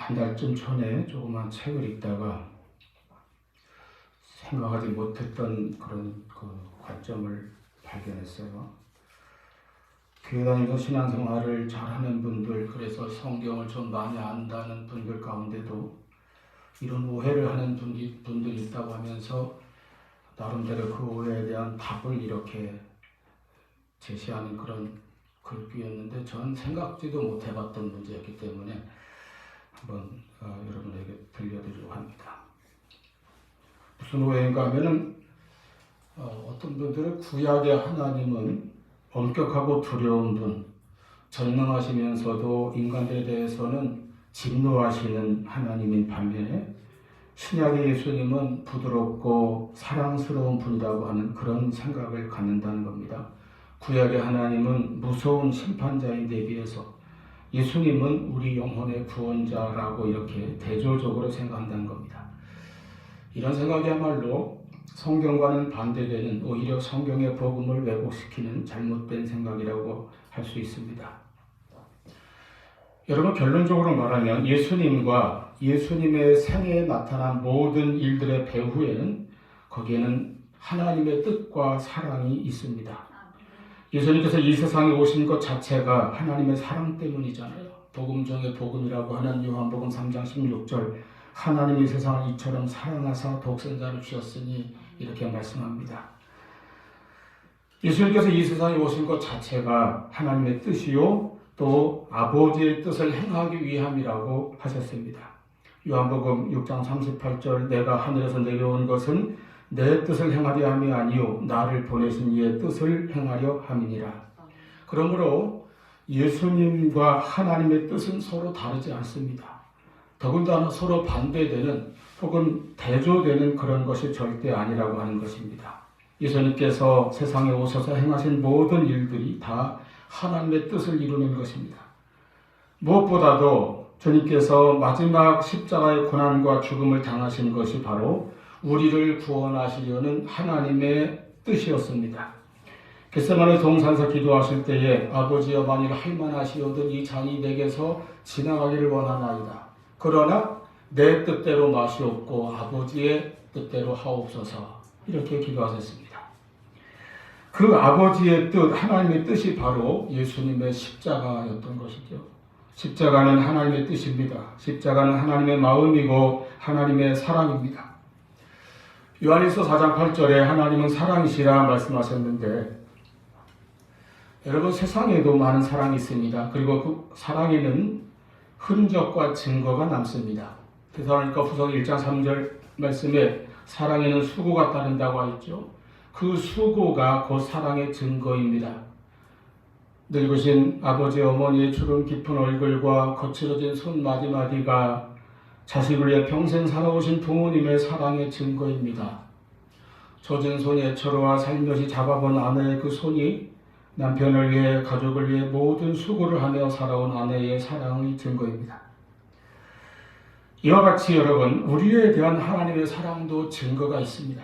한 달쯤 전에 조그만 책을 읽다가 생각하지 못했던 그런 그 관점을 발견했어요. 교회 다니면서 신앙생활을 잘하는 분들, 그래서 성경을 좀 많이 안다는 분들 가운데도 이런 오해를 하는 분이, 분들이 있다고 하면서 나름대로 그 오해에 대한 답을 이렇게 제시하는 그런 글귀였는데 전 생각지도 못해봤던 문제였기 때문에 한번 어, 여러분에게 들려드리려고 합니다. 무슨 오해인가 하면은 어, 어떤 분들은 구약의 하나님은 엄격하고 두려운 분, 전능하시면서도 인간들에 대해서는 진노하시는 하나님인 반면에 신약의 예수님은 부드럽고 사랑스러운 분이라고 하는 그런 생각을 갖는다는 겁니다. 구약의 하나님은 무서운 심판자인 데 비해서 예수님은 우리 영혼의 구원자라고 이렇게 대조적으로 생각한다는 겁니다. 이런 생각이야말로 성경과는 반대되는 오히려 성경의 복음을 왜곡시키는 잘못된 생각이라고 할 수 있습니다. 여러분 결론적으로 말하면 예수님과 예수님의 생애에 나타난 모든 일들의 배후에는 거기에는 하나님의 뜻과 사랑이 있습니다. 예수님께서 이 세상에 오신 것 자체가 하나님의 사랑 때문이잖아요. 복음 중에 복음이라고 하는 요한복음 3장 16절 하나님이 세상을 이처럼 사랑하사 독생자를 주셨으니 이렇게 말씀합니다. 예수님께서 이 세상에 오신 것 자체가 하나님의 뜻이요 또 아버지의 뜻을 행하기 위함이라고 하셨습니다. 요한복음 6장 38절 내가 하늘에서 내려온 것은 내 뜻을 행하려 함이 아니요 나를 보내신 이의 뜻을 행하려 함이니라. 그러므로 예수님과 하나님의 뜻은 서로 다르지 않습니다. 더군다나 서로 반대되는 혹은 대조되는 그런 것이 절대 아니라고 하는 것입니다. 예수님께서 세상에 오셔서 행하신 모든 일들이 다 하나님의 뜻을 이루는 것입니다. 무엇보다도 주님께서 마지막 십자가의 고난과 죽음을 당하신 것이 바로 우리를 구원하시려는 하나님의 뜻이었습니다. 겟세마네 동산에서 기도하실 때에 아버지여 만일 할만하시오든 이 잔이 내게서 지나가기를 원하나이다. 그러나 내 뜻대로 마시옵고 아버지의 뜻대로 하옵소서 이렇게 기도하셨습니다. 그 아버지의 뜻, 하나님의 뜻이 바로 예수님의 십자가였던 것이죠. 십자가는 하나님의 뜻입니다. 십자가는 하나님의 마음이고 하나님의 사랑입니다. 요한일서 4장 8절에 하나님은 사랑이시라 말씀하셨는데 여러분 세상에도 많은 사랑이 있습니다. 그리고 그 사랑에는 흔적과 증거가 남습니다. 대사로니까 후서 1장 3절 말씀에 사랑에는 수고가 따른다고 하죠. 그 수고가 곧 사랑의 증거입니다. 늙으신 아버지 어머니의 주름 깊은 얼굴과 거칠어진 손 마디마디가 자식을 위해 평생 살아오신 부모님의 사랑의 증거입니다. 젖은 손이 애처로와 살며시 잡아본 아내의 그 손이 남편을 위해 가족을 위해 모든 수고를 하며 살아온 아내의 사랑의 증거입니다. 이와 같이 여러분 우리에 대한 하나님의 사랑도 증거가 있습니다.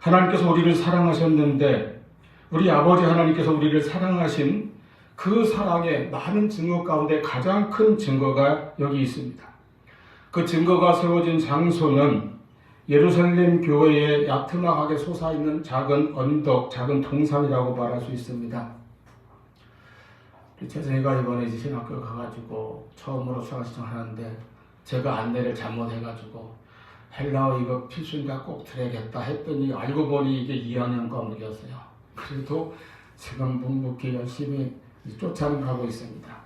하나님께서 우리를 사랑하셨는데 우리 아버지 하나님께서 우리를 사랑하신 그 사랑의 많은 증거 가운데 가장 큰 증거가 여기 있습니다. 그 증거가 세워진 장소는 예루살렘 교회의 야트막하게 솟아있는 작은 언덕, 작은 동산이라고 말할 수 있습니다. 재성이가 이번에 신학교 가가지고 처음으로 수강신청 하는데 제가 안내를 잘못해가지고 헬라어 이거 필수니까 꼭 들어야겠다 했더니 알고 보니 이게 2학년 과목이었어요. 그래도 지금 묵묵히 열심히 쫓아가고 있습니다.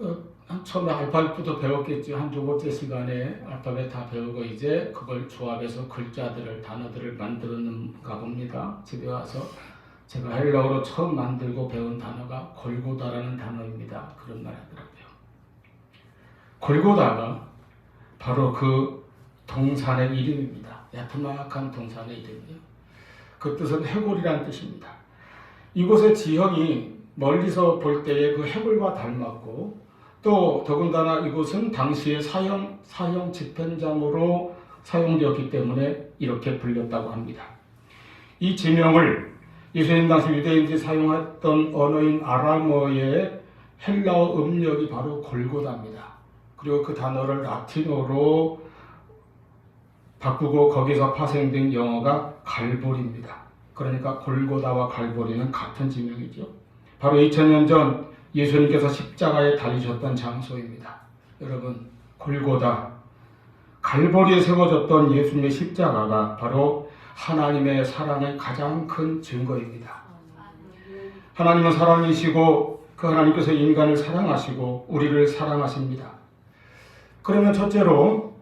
어, 처음에 알파벳부터 배웠겠지 한두 번째 시간에 알파벳 다 배우고 이제 그걸 조합해서 글자들을 단어들을 만드는가 봅니다. 집에 와서 제가 헬라어로 처음 만들고 배운 단어가 골고다라는 단어입니다. 그런 말 하더라고요. 골고다가 바로 그 동산의 이름입니다. 야트막한 동산의 이름이에요. 그 뜻은 해골이란 뜻입니다. 이곳의 지형이 멀리서 볼 때의 그 해골과 닮았고 또 더군다나 이곳은 당시의 사형 사형 집행장으로 사용되었기 때문에 이렇게 불렸다고 합니다. 이 지명을 예수님 당시 유대인들이 사용했던 언어인 아람어의 헬라어 음력이 바로 골고다입니다. 그리고 그 단어를 라틴어로 바꾸고 거기서 파생된 영어가 갈보리입니다. 그러니까 골고다와 갈보리는 같은 지명이죠. 바로 2000년 전 예수님께서 십자가에 달리셨던 장소입니다. 여러분, 골고다, 갈보리에 세워졌던 예수님의 십자가가 바로 하나님의 사랑의 가장 큰 증거입니다. 하나님은 사랑이시고 그 하나님께서 인간을 사랑하시고 우리를 사랑하십니다. 그러면 첫째로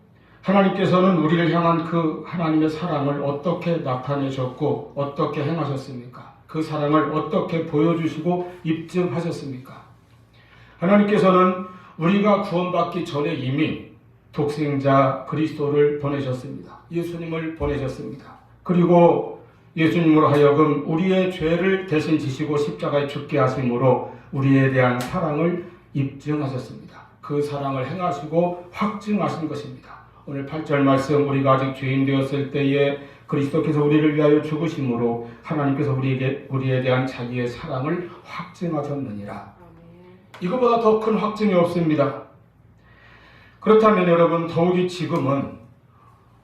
하나님께서는 우리를 향한 그 하나님의 사랑을 어떻게 나타내셨고 어떻게 행하셨습니까? 그 사랑을 어떻게 보여주시고 입증하셨습니까? 하나님께서는 우리가 구원받기 전에 이미 독생자 그리스도를 보내셨습니다. 예수님을 보내셨습니다. 그리고 예수님으로 하여금 우리의 죄를 대신 지시고 십자가에 죽게 하심으로 우리에 대한 사랑을 입증하셨습니다. 그 사랑을 행하시고 확증하신 것입니다. 오늘 8절 말씀 우리가 아직 죄인 되었을 때에 그리스도께서 우리를 위하여 죽으심으로 하나님께서 우리에게 우리에 대한 자기의 사랑을 확증하셨느니라. 이거보다 더 큰 확증이 없습니다. 그렇다면 여러분 더욱이 지금은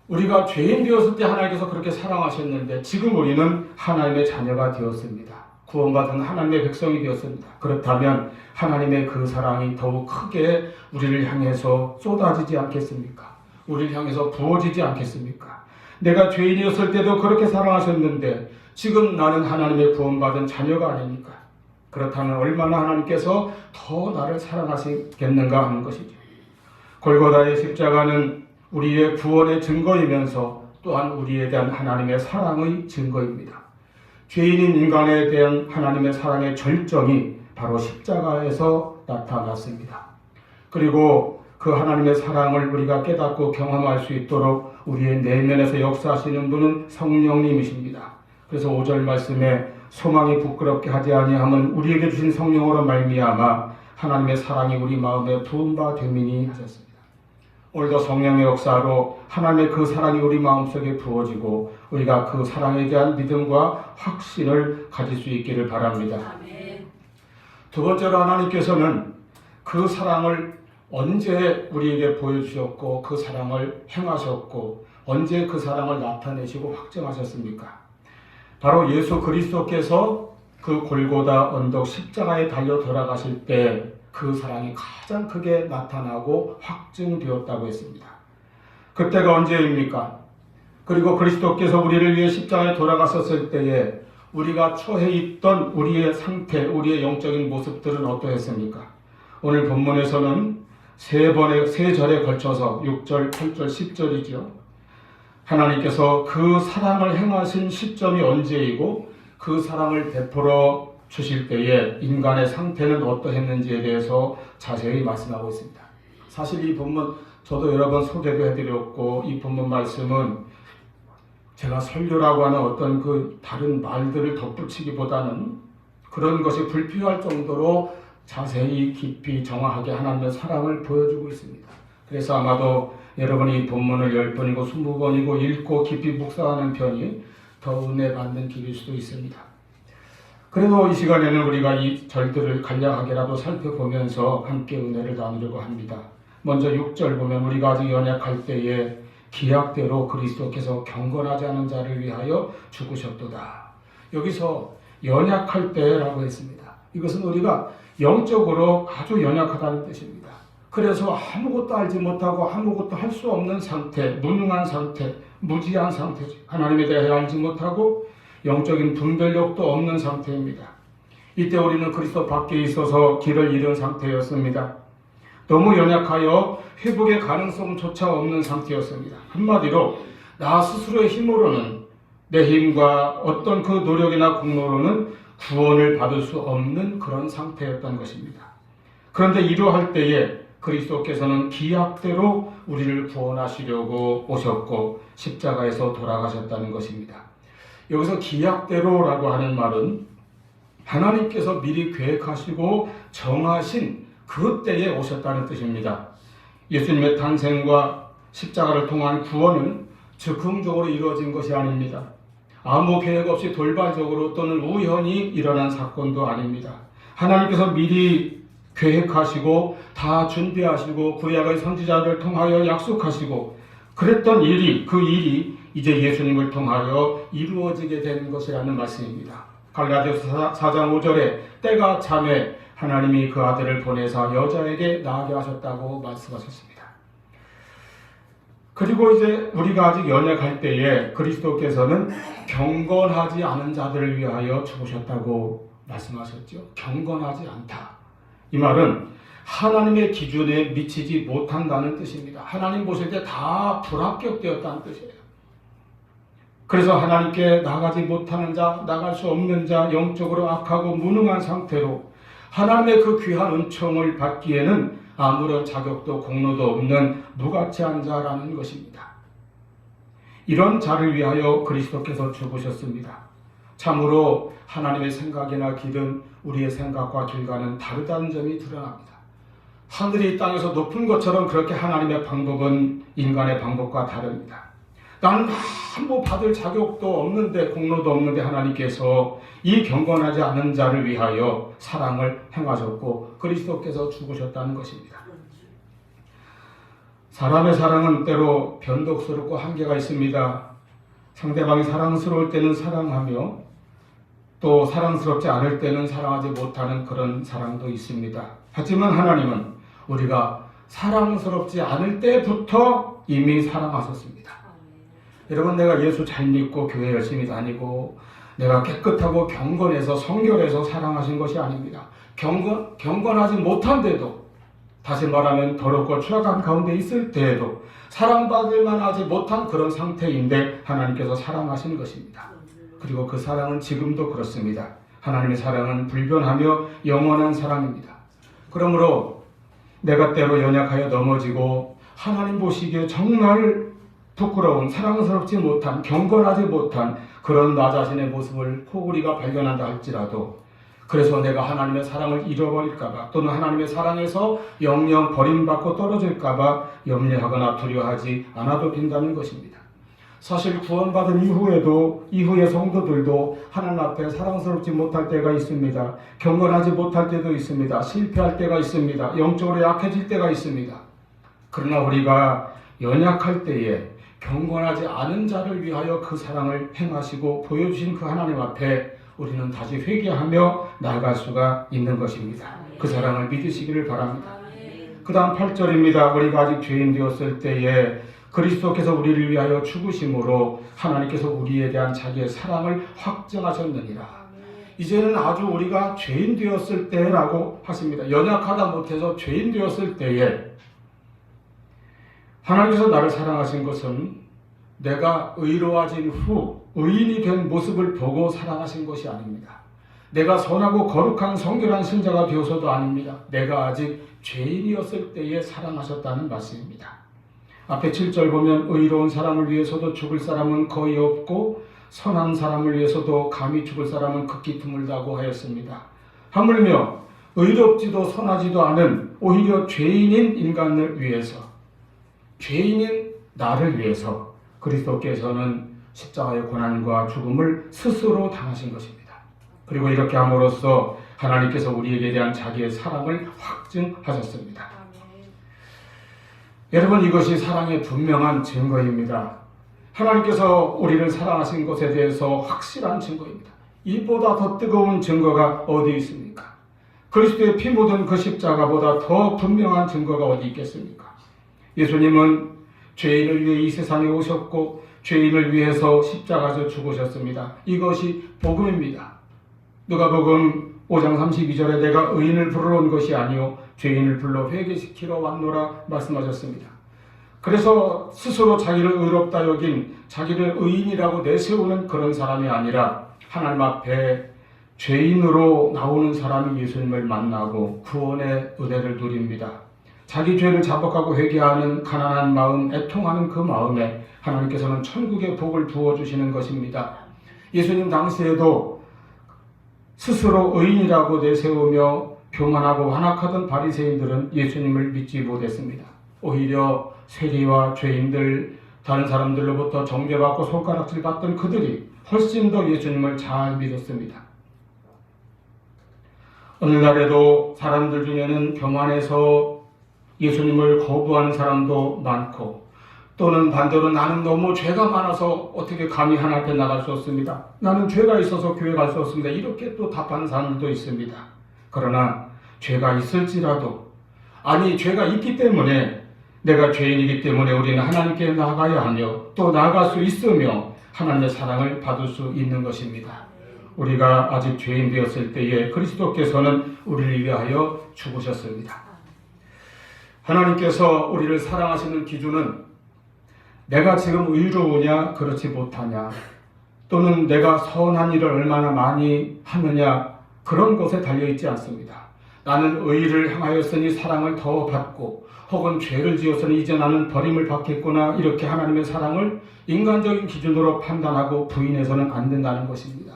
우리가 죄인 되었을 때 하나님께서 그렇게 사랑하셨는데 지금 우리는 하나님의 자녀가 되었습니다. 구원받은 하나님의 백성이 되었습니다. 그렇다면 하나님의 그 사랑이 더욱 크게 우리를 향해서 쏟아지지 않겠습니까? 우리를 향해서 부어지지 않겠습니까? 내가 죄인이었을 때도 그렇게 사랑하셨는데 지금 나는 하나님의 구원받은 자녀가 아닙니까? 그렇다면 얼마나 하나님께서 더 나를 사랑하시겠는가 하는 것이죠. 골고다의 십자가는 우리의 구원의 증거이면서 또한 우리에 대한 하나님의 사랑의 증거입니다. 죄인인 인간에 대한 하나님의 사랑의 절정이 바로 십자가에서 나타났습니다. 그리고 그 하나님의 사랑을 우리가 깨닫고 경험할 수 있도록 우리의 내면에서 역사하시는 분은 성령님이십니다. 그래서 5절 말씀에 소망이 부끄럽게 하지 아니함은 우리에게 주신 성령으로 말미암아 하나님의 사랑이 우리 마음에 부은 바 되미니 하셨습니다. 오늘도 성령의 역사로 하나님의 그 사랑이 우리 마음속에 부어지고 우리가 그 사랑에 대한 믿음과 확신을 가질 수 있기를 바랍니다. 두 번째로 하나님께서는 그 사랑을 언제 우리에게 보여주셨고 그 사랑을 행하셨고 언제 그 사랑을 나타내시고 확정하셨습니까? 바로 예수 그리스도께서 그 골고다 언덕 십자가에 달려 돌아가실 때 그 사랑이 가장 크게 나타나고 확증되었다고 했습니다. 그때가 언제입니까? 그리고 그리스도께서 우리를 위해 십자가에 돌아가셨을 때에 우리가 처해 있던 우리의 상태, 우리의 영적인 모습들은 어떠했습니까? 오늘 본문에서는 세 번의 세 절에 걸쳐서 6절, 8절, 10절이죠. 하나님께서 그 사랑을 행하신 시점이 언제이고 그 사랑을 베풀어 주실 때에 인간의 상태는 어떠했는지에 대해서 자세히 말씀하고 있습니다. 사실 이 본문 저도 여러 번 소개도 해드렸고 이 본문 말씀은 제가 설교라고 하는 어떤 그 다른 말들을 덧붙이기보다는 그런 것이 불필요할 정도로 자세히 깊이 정확하게 하나님의 사랑을 보여주고 있습니다. 그래서 아마도 여러분이 이 본문을 10번이고 20번이고 읽고 깊이 묵상하는 편이 더 은혜 받는 길일 수도 있습니다. 그래도 이 시간에는 우리가 이 절들을 간략하게라도 살펴보면서 함께 은혜를 나누려고 합니다. 먼저 6절 보면 우리가 아직 연약할 때에 기약대로 그리스도께서 경건하지 않은 자를 위하여 죽으셨도다. 여기서 연약할 때라고 했습니다. 이것은 우리가 영적으로 아주 연약하다는 뜻입니다. 그래서 아무것도 알지 못하고 아무것도 할 수 없는 상태, 무능한 상태, 무지한 상태죠. 하나님에 대해 알지 못하고 영적인 분별력도 없는 상태입니다. 이때 우리는 그리스도 밖에 있어서 길을 잃은 상태였습니다. 너무 연약하여 회복의 가능성조차 없는 상태였습니다. 한마디로 나 스스로의 힘으로는 내 힘과 어떤 그 노력이나 공로로는 구원을 받을 수 없는 그런 상태였던 것입니다. 그런데 이러할 때에 그리스도께서는 기약대로 우리를 구원하시려고 오셨고 십자가에서 돌아가셨다는 것입니다. 여기서 기약대로라고 하는 말은 하나님께서 미리 계획하시고 정하신 그 때에 오셨다는 뜻입니다. 예수님의 탄생과 십자가를 통한 구원은 즉흥적으로 이루어진 것이 아닙니다. 아무 계획 없이 돌발적으로 또는 우연히 일어난 사건도 아닙니다. 하나님께서 미리 계획하시고 다 준비하시고 구약의 선지자를 통하여 약속하시고 그랬던 일이 그 일이 이제 예수님을 통하여 이루어지게 된 것이라는 말씀입니다. 갈라디아서 4장 5절에 때가 참에 하나님이 그 아들을 보내사 여자에게 낳게 하셨다고 말씀하셨습니다. 그리고 이제 우리가 아직 연약할 때에 그리스도께서는 경건하지 않은 자들을 위하여 죽으셨다고 말씀하셨죠. 경건하지 않다. 이 말은 하나님의 기준에 미치지 못한다는 뜻입니다. 하나님 보실 때 다 불합격되었다는 뜻이에요. 그래서 하나님께 나가지 못하는 자, 나갈 수 없는 자, 영적으로 악하고 무능한 상태로 하나님의 그 귀한 은총을 받기에는 아무런 자격도 공로도 없는 무가치한 자라는 것입니다. 이런 자를 위하여 그리스도께서 죽으셨습니다. 참으로 하나님의 생각이나 길은 우리의 생각과 길과는 다르다는 점이 드러납니다. 하늘이 땅에서 높은 것처럼 그렇게 하나님의 방법은 인간의 방법과 다릅니다. 나는 아무 받을 자격도 없는데 공로도 없는데 하나님께서 이 경건하지 않은 자를 위하여 사랑을 행하셨고 그리스도께서 죽으셨다는 것입니다. 사람의 사랑은 때로 변덕스럽고 한계가 있습니다. 상대방이 사랑스러울 때는 사랑하며 또 사랑스럽지 않을 때는 사랑하지 못하는 그런 사랑도 있습니다. 하지만 하나님은 우리가 사랑스럽지 않을 때부터 이미 사랑하셨습니다. 여러분 내가 예수 잘 믿고 교회 열심히 다니고 내가 깨끗하고 경건해서 성결해서 사랑하신 것이 아닙니다. 경건 경건하지 못한데도 다시 말하면 더럽고 추악한 가운데 있을 때에도 사랑받을 만하지 못한 그런 상태인데 하나님께서 사랑하신 것입니다. 그리고 그 사랑은 지금도 그렇습니다. 하나님의 사랑은 불변하며 영원한 사랑입니다. 그러므로 내가 때로 연약하여 넘어지고 하나님 보시기에 정말 부끄러운 사랑스럽지 못한 경건하지 못한 그런 나 자신의 모습을 호구리가 발견한다 할지라도 그래서 내가 하나님의 사랑을 잃어버릴까봐 또는 하나님의 사랑에서 영영 버림받고 떨어질까봐 염려하거나 두려워하지 않아도 된다는 것입니다. 사실 구원받은 이후에도 이후의 성도들도 하나님 앞에 사랑스럽지 못할 때가 있습니다. 경건하지 못할 때도 있습니다. 실패할 때가 있습니다. 영적으로 약해질 때가 있습니다. 그러나 우리가 연약할 때에 경건하지 않은 자를 위하여 그 사랑을 행하시고 보여주신 그 하나님 앞에 우리는 다시 회개하며 나아갈 수가 있는 것입니다. 그 사랑을 믿으시기를 바랍니다. 그 다음 8절입니다. 우리가 아직 죄인 되었을 때에 그리스도께서 우리를 위하여 죽으심으로 하나님께서 우리에 대한 자기의 사랑을 확증하셨느니라. 이제는 아주 우리가 죄인 되었을 때라고 하십니다. 연약하다 못해서 죄인 되었을 때에 하나님께서 나를 사랑하신 것은 내가 의로워진 후 의인이 된 모습을 보고 사랑하신 것이 아닙니다. 내가 선하고 거룩한 성결한 신자가 되어서도 아닙니다. 내가 아직 죄인이었을 때에 사랑하셨다는 말씀입니다. 앞에 7절 보면 의로운 사람을 위해서도 죽을 사람은 거의 없고 선한 사람을 위해서도 감히 죽을 사람은 극히 드물다고 하였습니다. 하물며 의롭지도 선하지도 않은 오히려 죄인인 인간을 위해서 죄인인 나를 위해서 그리스도께서는 십자가의 고난과 죽음을 스스로 당하신 것입니다. 그리고 이렇게 함으로써 하나님께서 우리에게 대한 자기의 사랑을 확증하셨습니다. 여러분 이것이 사랑의 분명한 증거입니다. 하나님께서 우리를 사랑하신 것에 대해서 확실한 증거입니다. 이보다 더 뜨거운 증거가 어디 있습니까? 그리스도의 피 묻은 그 십자가보다 더 분명한 증거가 어디 있겠습니까? 예수님은 죄인을 위해 이 세상에 오셨고 죄인을 위해서 십자가에서 죽으셨습니다. 이것이 복음입니다. 누가복음 5장 32절에 내가 의인을 부르러 온 것이 아니요 죄인을 불러 회개시키러 왔노라 말씀하셨습니다. 그래서 스스로 자기를 의롭다 여긴 자기를 의인이라고 내세우는 그런 사람이 아니라 하나님 앞에 죄인으로 나오는 사람이 예수님을 만나고 구원의 은혜를 누립니다. 자기 죄를 자복하고 회개하는 가난한 마음, 애통하는 그 마음에 하나님께서는 천국의 복을 부어주시는 것입니다. 예수님 당시에도 스스로 의인이라고 내세우며 교만하고 완악하던 바리새인들은 예수님을 믿지 못했습니다. 오히려 세리와 죄인들, 다른 사람들로부터 정죄받고 손가락질 받던 그들이 훨씬 더 예수님을 잘 믿었습니다. 오늘날에도 사람들 중에는 교만해서 예수님을 거부하는 사람도 많고 또는 반대로 나는 너무 죄가 많아서 어떻게 감히 하나님 앞에 나갈 수 없습니다. 나는 죄가 있어서 교회 갈 수 없습니다. 이렇게 또 답하는 사람들도 있습니다. 그러나 죄가 있을지라도 아니 죄가 있기 때문에 내가 죄인이기 때문에 우리는 하나님께 나가야 하며 또 나아갈 수 있으며 하나님의 사랑을 받을 수 있는 것입니다. 우리가 아직 죄인 되었을 때에 그리스도께서는 우리를 위하여 죽으셨습니다. 하나님께서 우리를 사랑하시는 기준은 내가 지금 의로우냐 그렇지 못하냐 또는 내가 선한 일을 얼마나 많이 하느냐 그런 것에 달려 있지 않습니다. 나는 의를 향하였으니 사랑을 더 받고 혹은 죄를 지었으니 이제 나는 버림을 받겠구나 이렇게 하나님의 사랑을 인간적인 기준으로 판단하고 부인해서는 안 된다는 것입니다.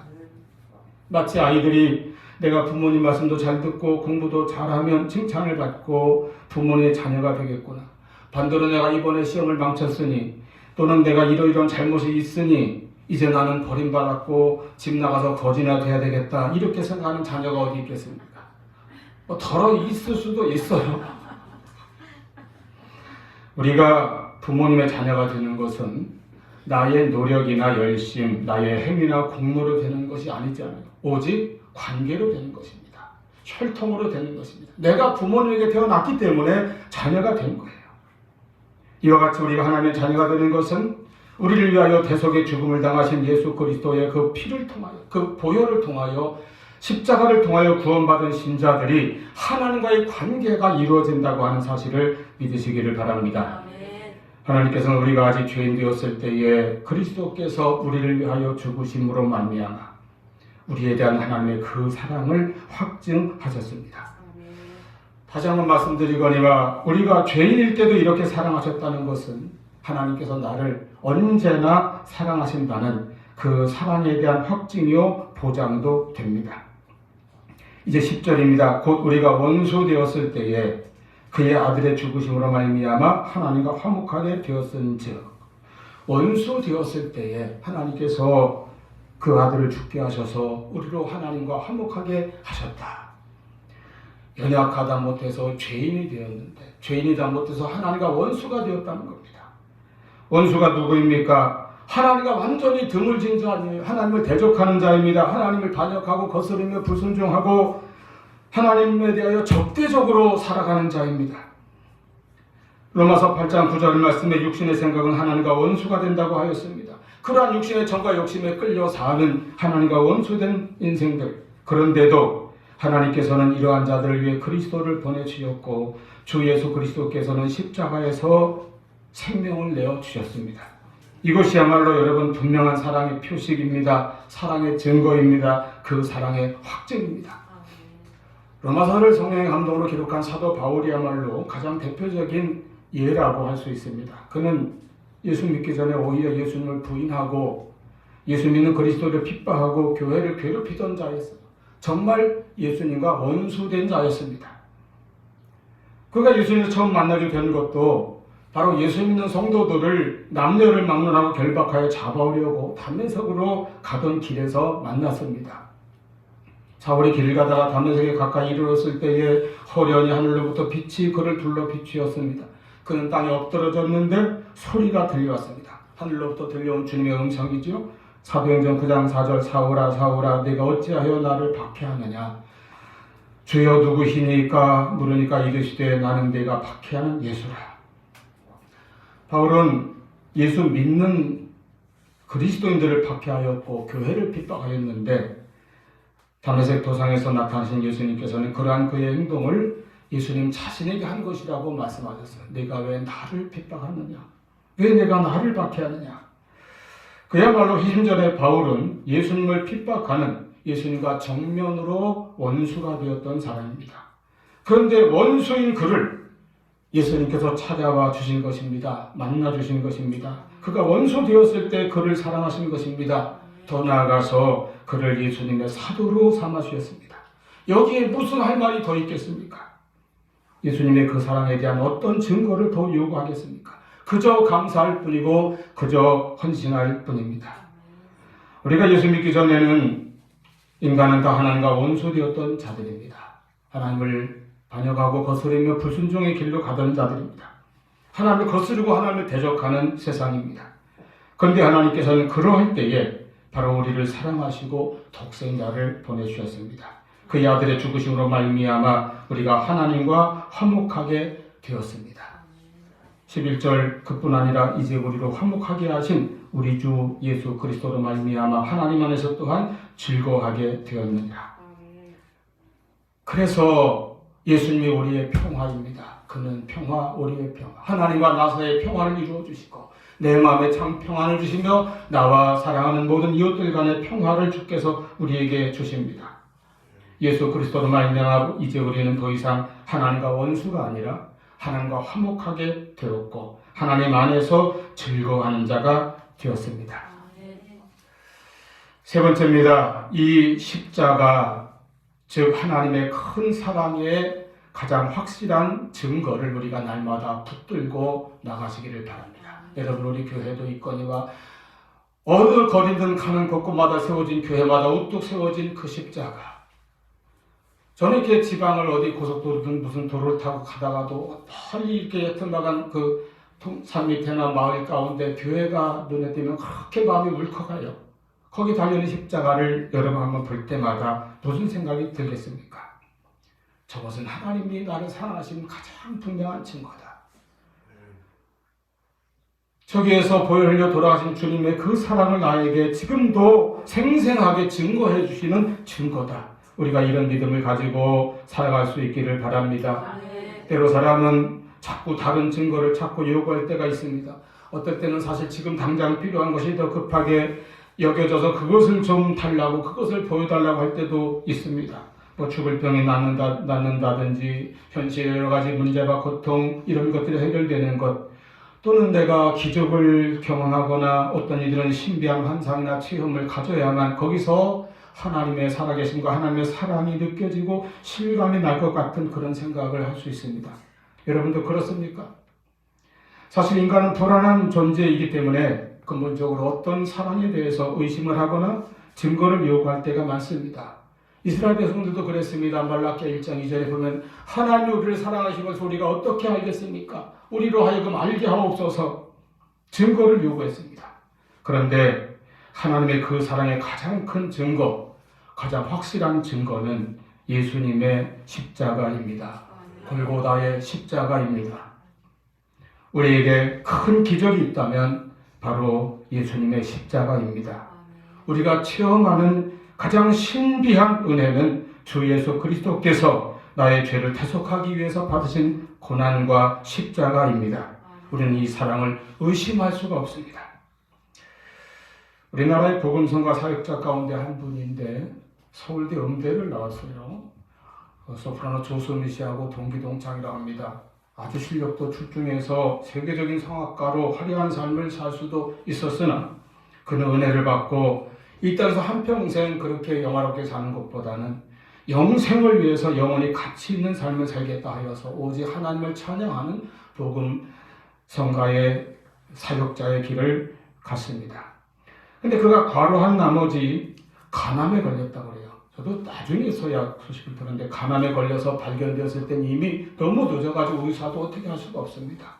마치 아이들이 내가 부모님 말씀도 잘 듣고 공부도 잘하면 칭찬을 받고 부모님의 자녀가 되겠구나. 반대로 내가 이번에 시험을 망쳤으니 또는 내가 이러이러한 잘못이 있으니 이제 나는 버림받았고 집 나가서 거지나 돼야 되겠다. 이렇게 생각하는 자녀가 어디 있겠습니까? 뭐 덜어 있을 수도 있어요. 우리가 부모님의 자녀가 되는 것은 나의 노력이나 열심, 나의 행위나 공로로 되는 것이 아니잖아요. 오직 관계로 되는 것입니다. 혈통으로 되는 것입니다. 내가 부모님에게 태어났기 때문에 자녀가 된 거예요. 이와 같이 우리가 하나님의 자녀가 되는 것은 우리를 위하여 대속의 죽음을 당하신 예수 그리스도의 그 피를 통하여 그 보혈을 통하여 십자가를 통하여 구원받은 신자들이 하나님과의 관계가 이루어진다고 하는 사실을 믿으시기를 바랍니다. 하나님께서는 우리가 아직 죄인 되었을 때에 그리스도께서 우리를 위하여 죽으심으로 말미암아 우리에 대한 하나님의 그 사랑을 확증하셨습니다. 다시 한번 말씀드리거니와 우리가 죄인일 때도 이렇게 사랑하셨다는 것은 하나님께서 나를 언제나 사랑하신다는 그 사랑에 대한 확증이요 보장도 됩니다. 이제 10절입니다. 곧 우리가 원수 되었을 때에 그의 아들의 죽으심으로 말미암아 하나님과 화목하게 되었은즉 원수 되었을 때에 하나님께서 그 아들을 죽게 하셔서 우리로 하나님과 화목하게 하셨다. 연약하다 못해서 죄인이 되었는데 죄인이다 못해서 하나님과 원수가 되었다는 겁니다. 원수가 누구입니까? 하나님과 완전히 등을 진 자니 하나님을 대적하는 자입니다. 하나님을 반역하고 거스르며 불순종하고 하나님에 대하여 적대적으로 살아가는 자입니다. 로마서 8장 9절 말씀에 육신의 생각은 하나님과 원수가 된다고 하였습니다. 그러한 육신의 정과 욕심에 끌려 사는 하나님과 원수된 인생들. 그런데도 하나님께서는 이러한 자들을 위해 그리스도를 보내주셨고 주 예수 그리스도께서는 십자가에서 생명을 내어 주셨습니다. 이것이야말로 여러분 분명한 사랑의 표식입니다. 사랑의 증거입니다. 그 사랑의 확증입니다. 로마서를 성령의 감동으로 기록한 사도 바울이야말로 가장 대표적인 예라고 할 수 있습니다. 그는 예수 믿기 전에 오히려 예수님을 부인하고 예수 믿는 그리스도를 핍박하고 교회를 괴롭히던 자였어요. 정말 예수님과 원수된 자였습니다. 그가 예수님을 처음 만나게 된 것도 바로 예수 믿는 성도들을 남녀를 막론하고 결박하여 잡아오려고 담에석으로 가던 길에서 만났습니다. 사울이 길 가다가 담에색에 가까이 이르렀을 때에 허련히 하늘로부터 빛이 그를 둘러 비추었습니다. 그는 땅에 엎드러졌는데 소리가 들려왔습니다. 하늘로부터 들려온 주님의 음성이지요. 사도행전 9장 4절 사울아 사울아 내가 어찌하여 나를 박해하느냐 주여 누구시니까 물으니까 이르시되 나는 내가 박해하는 예수라. 바울은 예수 믿는 그리스도인들을 박해하였고 교회를 핍박하였는데 담에색 도상에서 나타나신 예수님께서는 그러한 그의 행동을 예수님 자신에게 한 것이라고 말씀하셨어요. 내가 왜 나를 핍박하느냐? 왜 내가 나를 박해하느냐? 그야말로 희심전에 바울은 예수님을 핍박하는 예수님과 정면으로 원수가 되었던 사람입니다. 그런데 원수인 그를 예수님께서 찾아와 주신 것입니다. 만나 주신 것입니다. 그가 원수 되었을 때 그를 사랑하신 것입니다. 더 나아가서 그를 예수님의 사도로 삼아 주셨습니다. 여기에 무슨 할 말이 더 있겠습니까? 예수님의 그 사랑에 대한 어떤 증거를 더 요구하겠습니까? 그저 감사할 뿐이고 그저 헌신할 뿐입니다. 우리가 예수 믿기 전에는 인간은 다 하나님과 원수되었던 자들입니다. 하나님을 반역하고 거스르며 불순종의 길로 가던 자들입니다. 하나님을 거스르고 하나님을 대적하는 세상입니다. 그런데 하나님께서는 그러할 때에 바로 우리를 사랑하시고 독생자를 보내주셨습니다. 그의 아들의 죽으심으로 말미암아 우리가 하나님과 화목하게 되었습니다. 11절 그뿐 아니라 이제 우리로 화목하게 하신 우리 주 예수 그리스도로 말미암아 하나님 안에서 또한 즐거워하게 되었느니라. 그래서 예수님이 우리의 평화입니다. 그는 평화, 우리의 평화. 하나님과 나사의 평화를 이루어 주시고 내 마음에 참 평안을 주시며 나와 사랑하는 모든 이웃들 간의 평화를 주께서 우리에게 주십니다. 예수 그리스도로 말미암아 이제 우리는 더 이상 하나님과 원수가 아니라 하나님과 화목하게 되었고 하나님 안에서 즐거워하는 자가 되었습니다. 세 번째입니다. 이 십자가 즉 하나님의 큰 사랑의 가장 확실한 증거를 우리가 날마다 붙들고 나가시기를 바랍니다. 여러분 우리 교회도 있거니와 어느 거리든 가는 곳곳마다 세워진 교회마다 우뚝 세워진 그 십자가. 저는 이렇게 지방을 어디 고속도로든 무슨 도로를 타고 가다가도 멀리 이렇게 옅은박한 그 통- 산 밑에나 마을 가운데 교회가 눈에 띄면 그렇게 마음이 울컥하여 거기 달려있는 십자가를 여러분 한번 볼 때마다 무슨 생각이 들겠습니까? 저것은 하나님이 나를 사랑하신 가장 분명한 증거다. 저기에서 보혈 흘려 돌아가신 주님의 그 사랑을 나에게 지금도 생생하게 증거해 주시는 증거다. 우리가 이런 믿음을 가지고 살아갈 수 있기를 바랍니다. 때로 사람은 자꾸 다른 증거를 찾고 요구할 때가 있습니다. 어떨 때는 사실 지금 당장 필요한 것이 더 급하게 여겨져서 그것을 좀 달라고 그것을 보여달라고 할 때도 있습니다. 뭐 죽을 병이 낫는다, 낫는다든지 현실의 여러 가지 문제와 고통 이런 것들이 해결되는 것 또는 내가 기적을 경험하거나 어떤 이들은 신비한 환상이나 체험을 가져야만 거기서 하나님의 살아계심과 하나님의 사랑이 느껴지고 실감이 날 것 같은 그런 생각을 할 수 있습니다. 여러분도 그렇습니까? 사실 인간은 불안한 존재이기 때문에 근본적으로 어떤 사랑에 대해서 의심을 하거나 증거를 요구할 때가 많습니다. 이스라엘 백성들도 그랬습니다. 말라기야 1장 2절에 보면 하나님이 우리를 사랑하신 것을 우리가 어떻게 알겠습니까? 우리로 하여금 알게 하옵소서 증거를 요구했습니다. 그런데 하나님의 그 사랑의 가장 큰 증거, 가장 확실한 증거는 예수님의 십자가입니다. 골고다의 십자가입니다. 우리에게 큰 기적이 있다면 바로 예수님의 십자가입니다. 우리가 체험하는 가장 신비한 은혜는 주 예수 그리스도께서 나의 죄를 대속하기 위해서 받으신 고난과 십자가입니다. 우리는 이 사랑을 의심할 수가 없습니다. 우리나라의 복음성과 사역자 가운데 한 분인데 서울대 음대를 나왔어요. 어, 소프라노 조소미 씨하고 동기 동창이라고 합니다. 아주 실력도 출중해서 세계적인 성악가로 화려한 삶을 살 수도 있었으나 그는 은혜를 받고 이 땅에서 한평생 그렇게 영화롭게 사는 것보다는 영생을 위해서 영원히 가치 있는 삶을 살겠다 하여서 오직 하나님을 찬양하는 복음 성가의 사역자의 길을 갔습니다. 근데 그가 과로한 나머지 간암에 걸렸다고 그래요. 저도 나중에서야 소식을 들었는데 간암에 걸려서 발견되었을 땐 이미 너무 늦어가지고 의사도 어떻게 할 수가 없습니다.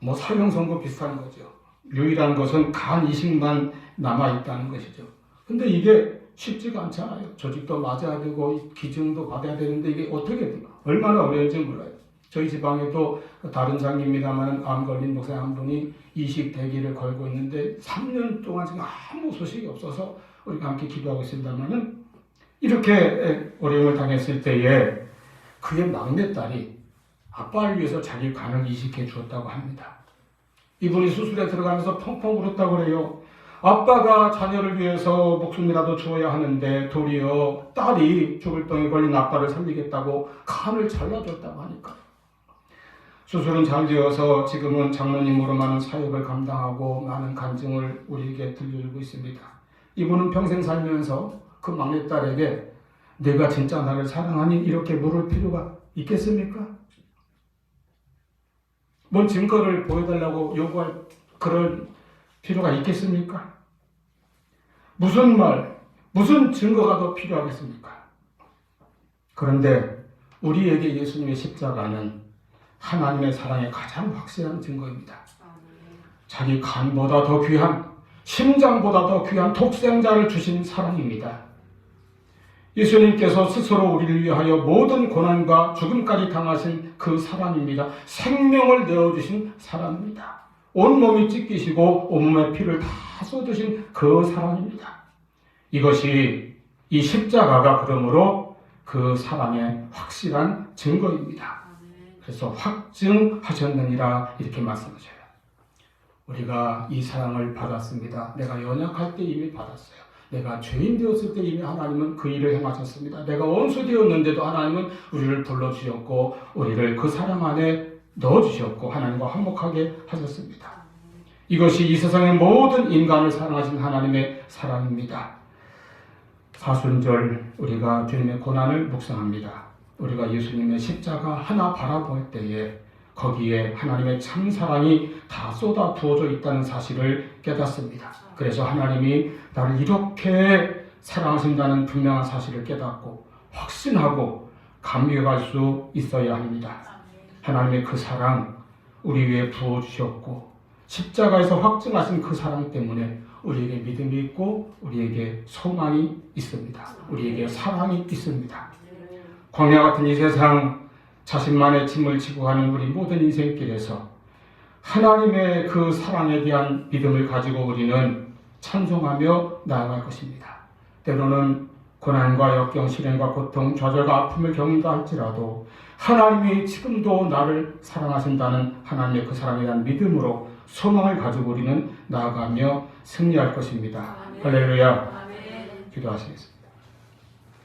뭐 사형 선고 비슷한 거죠. 유일한 것은 간 이식만 남아 있다는 것이죠. 근데 이게 쉽지가 않잖아요. 조직도 맞아야 되고 기증도 받아야 되는데 이게 어떻게? 얼마나 어려운지 몰라요. 저희 지방에도 다른 장입니다만 암 걸린 목사 한 분이 이식 대기를 걸고 있는데 3년 동안 지금 아무 소식이 없어서 우리가 함께 기도하고 있습니다만은 이렇게 어려움을 당했을 때에 그의 막내딸이 아빠를 위해서 자기 간을 이식해 주었다고 합니다. 이분이 수술에 들어가면서 펑펑 울었다고 그래요. 아빠가 자녀를 위해서 목숨이라도 주어야 하는데 도리어 딸이 죽을 병에 걸린 아빠를 살리겠다고 간을 잘라줬다고 하니까 수술은 잘 되어서 지금은 장로님으로 많은 사역을 감당하고 많은 간증을 우리에게 들려주고 있습니다. 이분은 평생 살면서 그 막내딸에게 내가 진짜 나를 사랑하니 이렇게 물을 필요가 있겠습니까? 뭔 증거를 보여달라고 요구할 그럴 필요가 있겠습니까? 무슨 말, 무슨 증거가 더 필요하겠습니까? 그런데 우리에게 예수님의 십자가는 하나님의 사랑의 가장 확실한 증거입니다. 자기 간보다 더 귀한, 심장보다 더 귀한 독생자를 주신 사랑입니다. 예수님께서 스스로 우리를 위하여 모든 고난과 죽음까지 당하신 그 사랑입니다. 생명을 내어주신 사랑입니다. 온몸이 찢기시고 온몸에 피를 다 쏟으신 그 사랑입니다. 이것이 이 십자가가 그러므로 그 사랑의 확실한 증거입니다. 그래서 확증하셨느니라 이렇게 말씀하셔요. 우리가 이 사랑을 받았습니다. 내가 연약할 때 이미 받았어요. 내가 죄인 되었을 때 이미 하나님은 그 일을 행하셨습니다. 내가 원수 되었는데도 하나님은 우리를 불러주셨고 우리를 그 사랑 안에 넣어주셨고 하나님과 화목하게 하셨습니다. 이것이 이 세상의 모든 인간을 사랑하신 하나님의 사랑입니다. 사순절 우리가 주님의 고난을 묵상합니다. 우리가 예수님의 십자가 하나 바라볼 때에 거기에 하나님의 참 사랑이 다 쏟아 부어져 있다는 사실을 깨닫습니다. 그래서 하나님이 나를 이렇게 사랑하신다는 분명한 사실을 깨닫고 확신하고 감격할 수 있어야 합니다. 하나님의 그 사랑 우리 위에 부어 주셨고 십자가에서 확증하신 그 사랑 때문에 우리에게 믿음이 있고 우리에게 소망이 있습니다. 우리에게 사랑이 있습니다. 광야 같은 이 세상 자신만의 짐을 지고 가는 우리 모든 인생길에서 하나님의 그 사랑에 대한 믿음을 가지고 우리는 찬송하며 나아갈 것입니다. 때로는 고난과 역경, 실행과 고통, 좌절과 아픔을 겪는다 할지라도 하나님이 지금도 나를 사랑하신다는 하나님의 그 사랑에 대한 믿음으로 소망을 가지고 우리는 나아가며 승리할 것입니다. 할렐루야. 기도하시겠습니다.